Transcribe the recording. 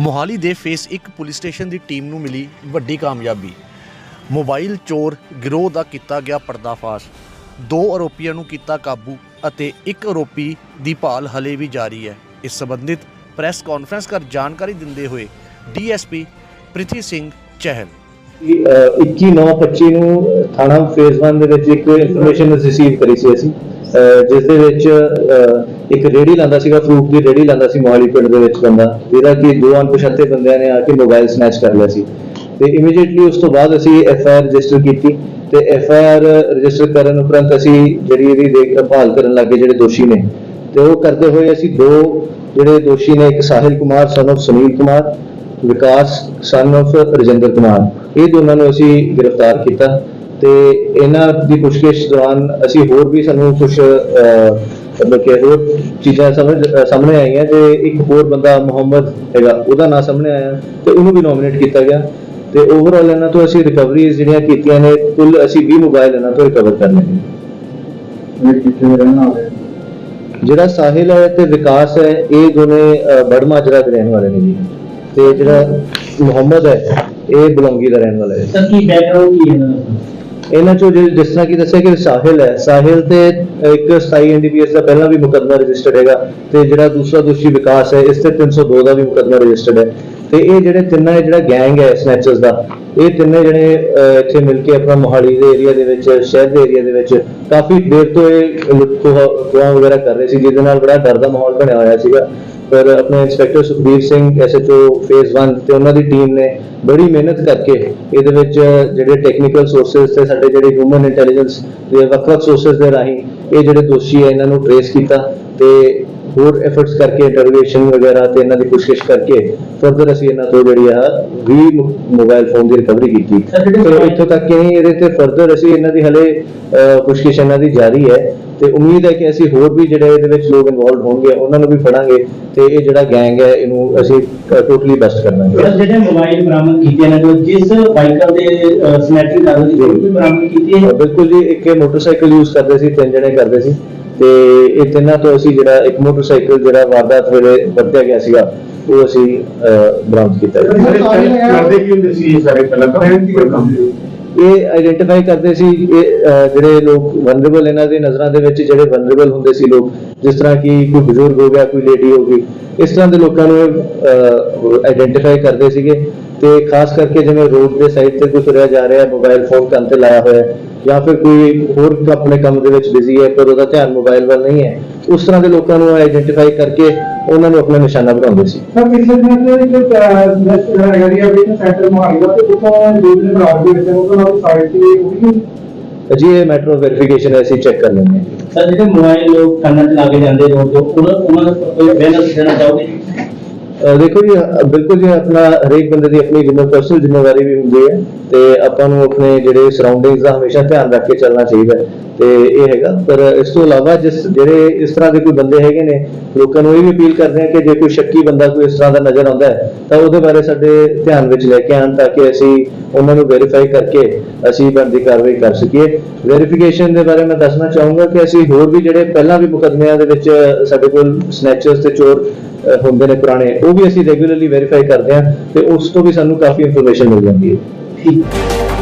ਮੋਹਾਲੀ ਦੇ ਫੇਸ ਇੱਕ police station ਦੀ team ਨੂੰ ਮਿਲੀ ਵੱਡੀ ਕਾਮਯਾਬੀ। ਮੋਬਾਈਲ ਚੋਰ ਗਿਰੋਹ ਦਾ ਕੀਤਾ ਗਿਆ ਪਰਦਾਫਾਸ਼। ਦੋ ਆਰੋਪੀਆਂ ਨੂੰ ਕੀਤਾ ਕਾਬੂ ਅਤੇ ਇੱਕ ਆਰੋਪੀ ਦੀ ਭਾਲ ਹਲੇ ਵੀ ਜਾਰੀ ਹੈ। ਇਸ ਸੰਬੰਧਿਤ ਪ੍ਰੈਸ ਕਾਨਫਰੰਸ ਕਰ ਜਾਣਕਾਰੀ ਦਿੰਦੇ ਹੋਏ ਡੀਐਸਪੀ ਪ੍ਰਿਥੀ ਸਿੰਘ ਚਹਿਲ। ਕਿ, ਅਹ, 21/9/25 ਨੂੰ ਥਾਣਾ ਫੇਜ਼ 1 ਦੇ ਵਿੱਚ ਇੱਕ ਇਨਫੋਰਮੇਸ਼ਨ ਰਿਸੀਵ ਕਰੀ ਸੀ ਅਸੀਂ। ਜਿਸ ਦੇ ਵਿੱਚ ਇੱਕ ਰੇੜੀ ਲਾਂਦਾ ਸੀਗਾ ਫਰੂਟ ਦੀ ਰੇੜੀ ਲਾਂਦਾ ਸੀ ਮੋਹਾਲੀ ਪਿੰਡ ਦੇ ਵਿੱਚ ਬੰਦਾ। ਜਿਹਦਾ ਕਿ ਦੋ ਅਣਪਛਾਤੇ ਬੰਦਿਆਂ ਨੇ ਆ ਕੇ ਮੋਬਾਈਲ ਸਨੈਚ ਕਰ ਲਿਆ ਸੀ। ਤੇ ਇਮੀਡੀਏਟਲੀ ਉਸ ਤੋਂ ਬਾਅਦ ਅਸੀਂ ਐਫ ਆਈ ਆਰ ਰਜਿਸਟਰ ਕੀਤੀ ਤੇ ਐਫ ਆਈ ਆਰ ਰਜਿਸਟਰ ਕਰਨ ਉਪਰੰਤ ਅਸੀਂ ਜਿਹੜੀ ਇਹਦੀ ਦੇਖਭਾਲ ਕਰਨ ਲੱਗੇ ਜਿਹੜੇ ਦੋਸ਼ੀ ਨੇ। ਤੇ ਉਹ ਕਰਦੇ ਹੋਏ ਅਸੀਂ ਦੋ ਜਿਹੜੇ ਦੋਸ਼ੀ ਨੇ, ਇੱਕ ਸਾਹਿਲ ਕੁਮਾਰ ਸਨ of Sunil Kumar, Vikas, son of Rajinder Kumar. ਇਹ ਦੋਨਾਂ ਨੂੰ ਅਸੀਂ ਗ੍ਰਿਫਤਾਰ ਕੀਤਾ। ਤੇ ਇਹਨਾਂ ਦੀ ਪੁੱਛਗਿੱਛ ਦੌਰਾਨ ਅਸੀਂ ਹੋਰ ਵੀ ਸਾਨੂੰ ਕੁਝ ਮਤਲਬ ਕਿ ਹੋਰ ਚੀਜ਼ਾਂ ਸਮਝ ਸਾਹਮਣੇ ਆਈਆਂ ਤੇ ਇੱਕ ਹੋਰ ਬੰਦਾ ਮੁਹੰਮਦ ਹੈਗਾ ਉਹਦਾ ਨਾਮ ਸਾਹਮਣੇ ਆਇਆ ਤੇ ਉਹਨੂੰ ਵੀ ਨੋਮੀਨੇਟ ਕੀਤਾ ਗਿਆ ਤੇ ਓਵਰਆਲ ਇਹਨਾਂ ਤੋਂ ਅਸੀਂ ਰਿਕਵਰੀਜ਼ ਜਿਹੜੀਆਂ ਕੀਤੀਆਂ ਨੇ ਕੁੱਲ ਅਸੀਂ 20 ਮੋਬਾਈਲ ਇਹਨਾਂ ਤੋਂ ਰਿਕਵਰ ਕਰ ਲਏ ਨੇ। ਇਹ ਕਿੱਥੇ ਰਹਿਣ ਵਾਲੇ ਜਿਹੜਾ ਸਾਹਿਲ ਹੈ ਤੇ ਵਿਕਾਸ ਹੈ ਇਹ ਦੋਨੇ ਬੜਮਾਜਰਾ ਦੇ ਰਹਿਣ ਵਾਲੇ ਨੇ ਜੀ। ਤੇ ਜਿਹੜਾ ਮੁਹੰਮਦ ਹੈ ਇਹ ਬਲੌਂਗੀ ਦਾ ਰਹਿਣ ਵਾਲਾ ਹੈ। ਸਰ ਕੀ ਬੈਕਗ੍ਰਾਉਂਡ ਕੀ ਹੈ ਇਹਨਾਂ ਚੋਂ ਜਿ- ਜਿਸ ਤਰ੍ਹਾਂ ਕਿ ਦੱਸਿਆ ਕਿ ਸਾਹਿਲ ਹੈ, ਸਾਹਿਲ ਤੇ ਇੱਕ 27 ਐਨਡੀਪੀਐਸ ਦਾ ਪਹਿਲਾਂ ਵੀ ਮੁਕੱਦਮਾ ਰਜਿਸਟਰਡ ਹੈਗਾ ਤੇ ਜਿਹੜਾ ਦੂਸਰਾ ਦੋਸ਼ੀ ਵਿਕਾਸ ਹੈ, ਇਸ ਤੇ 302 ਦਾ ਵੀ ਮੁਕੱਦਮਾ ਰਜਿਸਟਰਡ ਹੈ। ਤੇ ਇਹ ਜਿਹੜੇ ਤਿੰਨਾਂ ਇਹ ਜਿਹੜਾ ਗੈਂਗ ਹੈ ਸਨੈਚਰਸ ਦਾ, ਇਹ ਤਿੰਨੇ ਜਣੇ ਇੱਥੇ ਮਿਲ ਕੇ ਆਪਣਾ ਮੋਹਾਲੀ ਦੇ ਏਰੀਆ ਦੇ ਵਿੱਚ, ਸ਼ਹਿਰ ਦੇ ਏਰੀਆ ਦੇ ਵਿੱਚ ਕਾਫੀ ਦੇਰ ਤੋਂ ਇਹ ਲੁੱਟ ਖੋਹਾਂ ਵਗੈਰਾ ਕਰ ਰਹੇ ਸੀ, ਜਿਹਦੇ ਨਾਲ ਬੜਾ ਡਰ ਦਾ ਮਾਹੌਲ ਬਣਿਆ ਹੋਇਆ ਸੀਗਾ। ਪਰ ਆਪਣੇ inspector Sukhbir Singh SHO phase 1 ਤੇ ਉਹਨਾਂ ਦੀ ਟੀਮ ਨੇ ਬੜੀ ਮਿਹਨਤ ਕਰਕੇ ਇਹਦੇ ਵਿੱਚ ਜਿਹੜੇ ਟੈਕਨੀਕਲ ਸੋਰਸਸ ਤੇ ਸਾਡੇ ਜਿਹੜੇ ਹਿਊਮਨ ਇੰਟੈਲੀਜੈਂਸ ਦੇ ਵੱਖ-ਵੱਖ ਸੋਰਸਸ ਦੇ ਰਾਹੀਂ ਇਹ ਜਿਹੜੇ ਦੋਸ਼ੀ ਹੈ ਇਹਨਾਂ ਨੂੰ ਟ੍ਰੇਸ ਕੀਤਾ ਤੇ ਹੋਰ ਐਫਰਟਸ ਕਰਕੇ ਇੰਟਰੋਗੇਸ਼ਨ ਵਗੈਰਾ ਤੇ ਇਹਨਾਂ ਦੀ ਪੁੱਛਗਿੱਛ ਕਰਕੇ ਫਰਦਰ ਅਸੀਂ ਇਹਨਾਂ ਤੋਂ ਜਿਹੜੀ ਆ 20 ਮੋਬਾਈਲ ਫੋਨ ਦੀ ਰਿਕਵਰੀ ਕੀਤੀ। ਤੇ ਇੱਥੋਂ ਤੱਕ ਕਿ ਇਹਦੇ ਤੇ ਫਰਦਰ ਅਸੀਂ ਇਹਨਾਂ ਦੀ ਹਲੇ ਪੁੱਛਗਿੱਛ ਇਹਨਾਂ ਦੀ ਜਾਰੀ ਹੈ। ਤੇ ਉਮੀਦ ਹੈ ਕਿ ਅਸੀਂ ਹੋਰ ਵੀ ਜਿਹੜੇ ਇਹਦੇ ਵਿੱਚ ਲੋਕ ਇਨਵੋਲਡ ਹੋਣਗੇ ਉਹਨਾਂ ਨੂੰ ਵੀ ਫੜਾਂਗੇ ਤੇ ਇਹ ਜਿਹੜਾ ਗੈਂਗ ਹੈ ਇਹਨੂੰ ਅਸੀਂ ਟੋਟਲੀ ਬਸਟ ਕਰਨਾਂਗੇ ਸਰ ਜਿਹੜੇ ਮੋਬਾਈਲ ਬਰਾਮਦ ਕੀਤੇ ਤੋਂ ਜਿਸ ਵਾਹੀਕਲ ਦੇ ਸਨੈਚਿੰਗ ਉਹ ਵੀ ਬਰਾਮਦ ਕੀਤੀ ਹੈ? ਬਿਲਕੁਲ ਜੀ ਇੱਕ ਇਹ ਮੋਟਰਸਾਈਕਲ ਯੂਜ਼ ਕਰਦੇ ਸੀ ਤਿੰਨ ਜਣੇ ਕਰਦੇ ਸੀ ਤੇ ਇਹ ਤਿੰਨਾਂ ਤੋਂ ਅਸੀਂ ਜਿਹੜਾ ਇੱਕ ਮੋਟਰਸਾਈਕਲ ਜਿਹੜਾ ਵਾਰਦਾਤ ਵੇਲੇ ਵਰਤਿਆ ਗਿਆ ਸੀਗਾ ਉਹ ਅਸੀਂ ਅਹ, ਬਰਾਮਦ ਕੀਤਾ। ਕਰਦੇ ਕੀ ਹੁੰਦੇ ਸੀ ਇਹ ਸਾਰੇ ਪਹਿਲਾਂ ਤਾਂ? ਇਹ ਆਈਡੈਂਟੀਫਾਈ ਕਰਦੇ ਸੀ ਇਹ ਜਿਹੜੇ ਲੋਕ ਵਨਰੇਬਲ ਇਹਨਾਂ ਦੀ ਨਜ਼ਰਾਂ ਦੇ ਵਿੱਚ ਜਿਹੜੇ ਵਨਰੇਬਲ ਹੁੰਦੇ ਸੀ ਲੋਕ, ਜਿਸ ਤਰ੍ਹਾਂ ਕਿ ਕੋਈ ਬਜ਼ੁਰਗ ਹੋ ਗਿਆ, ਕੋਈ ਲੇਡੀ ਹੋ ਗਈ, ਇਸ ਤਰ੍ਹਾਂ ਦੇ ਲੋਕਾਂ ਨੂੰ ਆਈਡੈਂਟੀਫਾਈ ਕਰਦੇ ਸੀਗੇ ਤੇ ਖਾਸ ਕਰਕੇ ਜਿਵੇਂ ਰੋਡ ਦੇ ਸਾਈਡ ਤੇ ਕੋਈ ਤੁਰਿਆ ਜਾ ਰਿਹਾ ਮੋਬਾਈਲ ਫੋਨ ਕੰਨ ਤੇ ਲਾਇਆ ਹੋਇਆ ਹੈ ਜਾਂ ਫਿਰ ਕੋਈ ਹੋਰ ਆਪਣੇ ਕੰਮ ਦੇ ਵਿੱਚ ਬਿਜ਼ੀ ਹੈ, ਪਰ ਉਹਦਾ ਧਿਆਨ ਮੋਬਾਈਲ ਵੱਲ ਨਹੀਂ ਹੈ, ਉਸ ਤਰ੍ਹਾਂ ਦੇ ਲੋਕਾਂ ਨੂੰ ਆਈਡੈਂਟੀਫਾਈ ਕਰਕੇ ਉਹਨਾਂ ਨੂੰ ਆਪਣਾ ਨਿਸ਼ਾਨਾ ਬਣਾਉਂਦੇ ਸੀ। ਸਰ ਪਿਛਲੇ ਦਿਨਾਂ ਤੋਂ ਇੱਕ ਵਿੱਚ ਸੈਂਟਰ ਮੋਹਾਲੀ ਦਾ ਤੇ ਉੱਥੋਂ ਦੋ ਦਿਨ ਬਰਾਬਰ ਦੇ ਵਿੱਚ ਉਹਨਾਂ ਨਾਲ ਸਾਈਡ ਤੇ ਉਹ ਵੀ ਜੀ ਇਹ ਮੈਟਰ ਆਫ ਵੈਰੀਫਿਕੇਸ਼ਨ ਹੈ ਅਸੀਂ ਚੈੱਕ ਕਰ ਲੈਂਦੇ ਹਾਂ। ਸਰ ਜਿਹੜੇ ਮੋਬਾਈਲ ਲੋਕ ਕੰਨਾਂ 'ਚ ਲਾ ਕੇ ਜਾਂਦੇ ਰੋਡ ਤੋਂ ਉਹਨਾਂ ਉਹਨਾਂ ਦਾ ਕੋਈ ਦੇਣਾ ਚਾਹੋਗੇ? ਅਹ ਦੇਖੋ ਜੀ ਅਹ ਬਿਲਕੁਲ ਜੀ ਆਪਣਾ ਹਰੇਕ ਬੰਦੇ ਦੀ ਆਪਣੀ ਜਿੰਮੇ ਪਰਸਨਲ ਜ਼ਿੰਮੇਵਾਰੀ ਵੀ ਹੁੰਦੀ ਹੈ ਤੇ ਆਪਾਂ ਨੂੰ ਆਪਣੇ ਜਿਹੜੇ ਸਰਾਊਂਡਿੰਗਸ ਦਾ ਹਮੇਸ਼ਾ ਧਿਆਨ ਰੱਖ ਕੇ ਚੱਲਣਾ ਚਾਹੀਦਾ ਹੈ। ਤੇ ਇਹ ਹੈਗਾ। ਪਰ ਇਸ ਤੋਂ ਇਲਾਵਾ ਜਿਸ ਜਿਹੜੇ ਇਸ ਤਰ੍ਹਾਂ ਦੇ ਕੋਈ ਬੰਦੇ ਹੈਗੇ ਨੇ, ਲੋਕਾਂ ਨੂੰ ਇਹ ਵੀ ਅਪੀਲ ਕਰਦੇ ਹਾਂ ਕਿ ਜੇ ਕੋਈ ਸ਼ੱਕੀ ਬੰਦਾ ਕੋਈ ਇਸ ਤਰ੍ਹਾਂ ਦਾ ਨਜ਼ਰ ਆਉਂਦਾ ਹੈ, ਤਾਂ ਉਹਦੇ ਬਾਰੇ ਸਾਡੇ ਧਿਆਨ ਵਿੱਚ ਲੈ ਕੇ ਆਉਣ ਤਾਂ ਕਿ ਅਸੀਂ ਉਹਨਾਂ ਨੂੰ ਵੈਰੀਫਾਈ ਕਰਕੇ ਅਸੀਂ ਬਣਦੀ ਕਾਰਵਾਈ ਕਰ ਸਕੀਏ। ਵੈਰੀਫਿਕੇਸ਼ਨ ਦੇ ਬਾਰੇ ਮੈਂ ਦੱਸਣਾ ਚਾਹੂੰਗਾ ਕਿ ਅਸੀਂ ਹੋਰ ਵੀ ਜਿਹੜੇ ਪਹਿਲਾਂ ਵੀ ਮੁਕੱਦਮਿਆਂ ਦੇ ਵਿੱਚ ਸਾਡੇ ਕੋਲ ਸਨੈਚਰਸ ਤੇ ਚੋਰ ਹੁੰਦੇ ਨੇ ਪੁਰਾਣੇ, ਉਹ ਵੀ ਅਸੀਂ ਰੈਗੂਲਰਲੀ ਵੈਰੀਫਾਈ ਕਰਦੇ ਹਾਂ ਤੇ ਉਸ ਤੋਂ ਵੀ ਸਾਨੂੰ ਕਾਫੀ ਇਨਫੋਰਮੇਸ਼ਨ ਮਿਲ ਜਾਂਦੀ ਹੈ। ਠੀਕ।